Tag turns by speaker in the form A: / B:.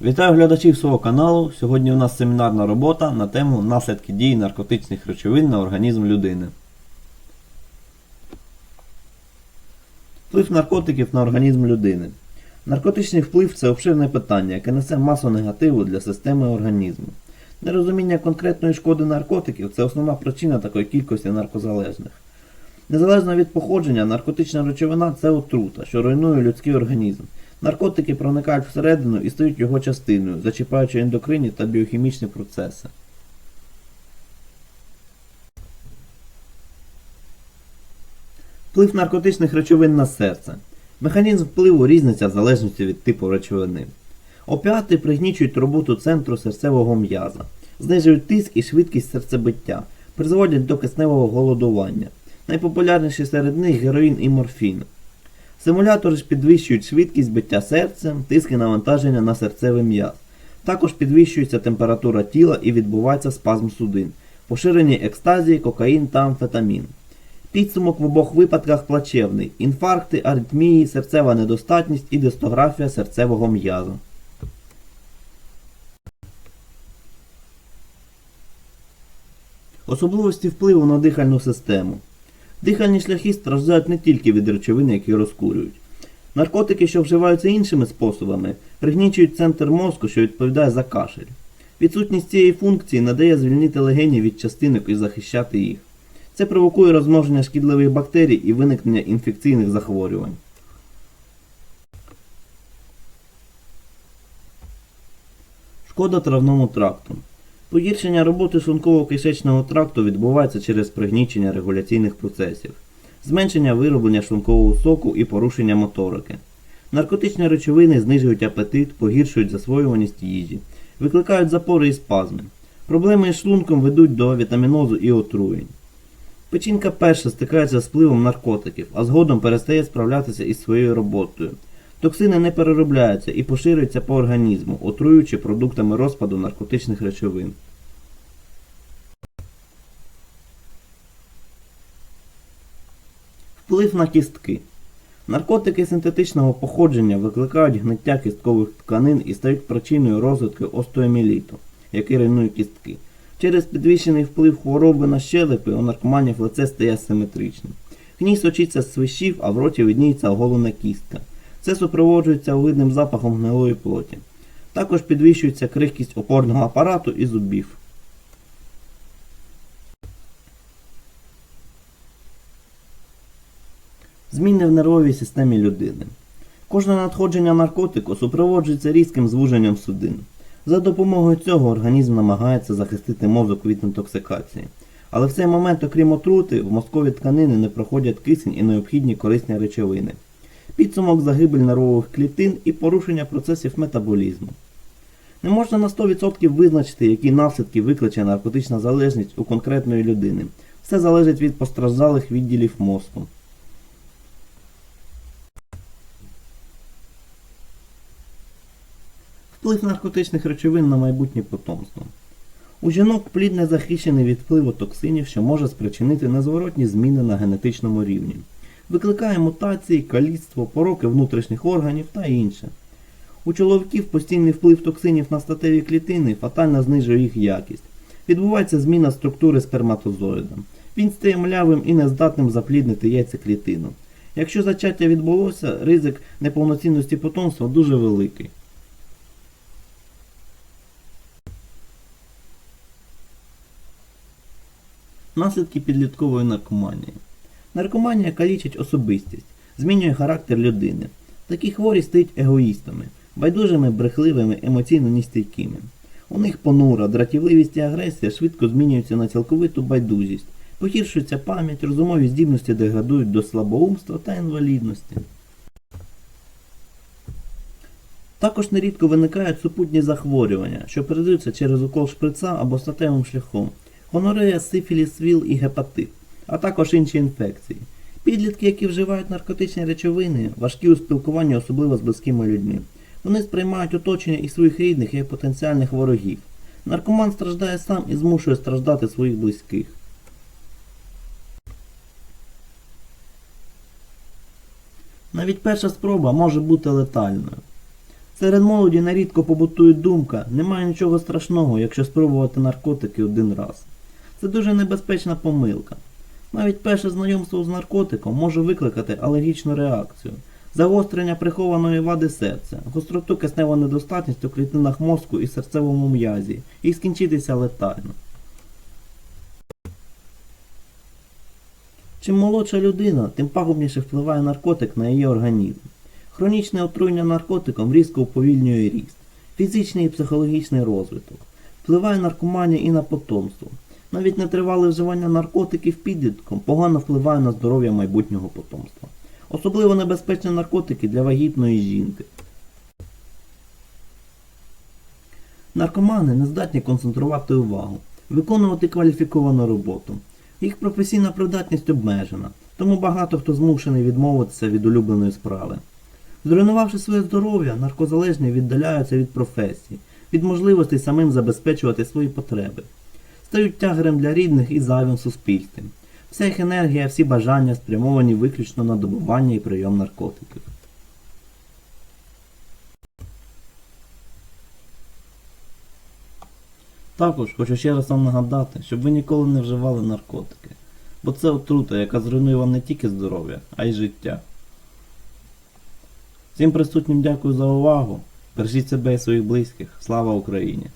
A: Вітаю глядачів свого каналу. Сьогодні у нас семінарна робота на тему наслідки дії наркотичних речовин на організм людини. Вплив наркотиків на організм людини. Наркотичний вплив це обширне питання, яке несе масу негативу для системи організму. Нерозуміння конкретної шкоди наркотиків це основна причина такої кількості наркозалежних. Незалежно від походження, наркотична речовина це отрута, що руйнує людський організм. Наркотики проникають всередину і стають його частиною, зачіпаючи ендокринні та біохімічні процеси. Вплив наркотичних речовин на серце. Механізм впливу різниця в залежності від типу речовини. Опіати пригнічують роботу центру серцевого м'яза, знижують тиск і швидкість серцебиття, призводять до кисневого голодування. Найпопулярніші серед них героїн і морфін. Симулятори ж підвищують швидкість биття серцем, тиск і навантаження на серцевий м'яз. Також підвищується температура тіла і відбувається спазм судин, поширені екстазії, кокаїн та амфетамін. Підсумок в обох випадках плачевний: інфаркти, аритмії, серцева недостатність і дистографія серцевого м'яза. Особливості впливу на дихальну систему. Дихальні шляхи страждають не тільки від речовин, які розкурюють. Наркотики, що вживаються іншими способами, пригнічують центр мозку, що відповідає за кашель. Відсутність цієї функції надає звільнити легені від частинок і захищати їх. Це провокує розмноження шкідливих бактерій і виникнення інфекційних захворювань. Шкода травному тракту. Погіршення роботи шлунково-кишечного тракту відбувається через пригнічення регуляційних процесів, зменшення вироблення шлункового соку і порушення моторики. Наркотичні речовини знижують апетит, погіршують засвоюваність їжі, викликають запори і спазми. Проблеми із шлунком ведуть до вітамінозу і отруєнь. Печінка перша стикається з впливом наркотиків, а згодом перестає справлятися із своєю роботою. Токсини не переробляються і поширюються по організму, отруюючи продуктами розпаду наркотичних речовин. Вплив на кістки. Наркотики синтетичного походження викликають гниття кісткових тканин і стають причиною розвитку остеоміліту, який руйнує кістки. Через підвищений вплив хвороби на щелепи у наркоманів лице стає асиметричним. Гній сочиться з свищів, а в роті видніється оголена кістка. Це супроводжується видним запахом гнилої плоті. Також підвищується крихкість опорного апарату і зубів. Зміни в нервовій системі людини. Кожне надходження наркотику супроводжується різким звуженням судин. За допомогою цього організм намагається захистити мозок від інтоксикації. Але в цей момент, окрім отрути, в мозкові тканини не проходять кисень і необхідні корисні речовини. Підсумок загибель нервових клітин і порушення процесів метаболізму. Не можна на 100% визначити, які наслідки викличе наркотична залежність у конкретної людини. Все залежить від постраждалих відділів мозку. Вплив наркотичних речовин на майбутнє потомство. У жінок плід не захищений від впливу токсинів, що може спричинити незворотні зміни на генетичному рівні. Викликає мутації, каліцтво, пороки внутрішніх органів та інше. У чоловіків постійний вплив токсинів на статеві клітини фатально знижує їх якість. Відбувається зміна структури сперматозоїда. Він стає млявим і нездатним запліднити яйцеклітину. Якщо зачаття відбулося, ризик неповноцінності потомства дуже великий. Наслідки підліткової наркоманії. Наркоманія калічить особистість, змінює характер людини. Такі хворі стають егоїстами, байдужими, брехливими, емоційно нестійкими. У них понура, дратівливість і агресія швидко змінюються на цілковиту байдужість, погіршується пам'ять, розумові здібності деградують до слабоумства та інвалідності. Також нерідко виникають супутні захворювання, що передаються через укол шприца або статевим шляхом, гонорея, сифіліс, ВІЛ і гепатит, а також інші інфекції. Підлітки, які вживають наркотичні речовини, важкі у спілкуванні, особливо з близькими людьми. Вони сприймають оточення і своїх рідних як потенціальних ворогів. Наркоман страждає сам і змушує страждати своїх близьких. Навіть перша спроба може бути летальною. Серед молоді нарідко побутує думка, немає нічого страшного, якщо спробувати наркотики один раз. Це дуже небезпечна помилка. Навіть перше знайомство з наркотиком може викликати алергічну реакцію, загострення прихованої вади серця, гостроту кисневу недостатність у клітинах мозку і серцевому м'язі, і скінчитися летально. Чим молодша людина, тим пагубніше впливає наркотик на її організм. Хронічне отруєння наркотиком різко уповільнює ріст, фізичний і психологічний розвиток, впливає наркоманія і на потомство. Навіть нетривале вживання наркотиків підлітком погано впливає на здоров'я майбутнього потомства. Особливо небезпечні наркотики для вагітної жінки. Наркомани не здатні концентрувати увагу, виконувати кваліфіковану роботу. Їх професійна придатність обмежена, тому багато хто змушений відмовитися від улюбленої справи. Зруйнувавши своє здоров'я, наркозалежні віддаляються від професії, від можливостей самим забезпечувати свої потреби. Стають тягарем для рідних і зайвим суспільством. Вся їх енергія, всі бажання спрямовані виключно на добування і прийом наркотиків. Також хочу ще раз вам нагадати, щоб ви ніколи не вживали наркотики, бо це отрута, яка зруйнує вам не тільки здоров'я, а й життя. Всім присутнім дякую за увагу. Бережіть себе і своїх близьких. Слава Україні!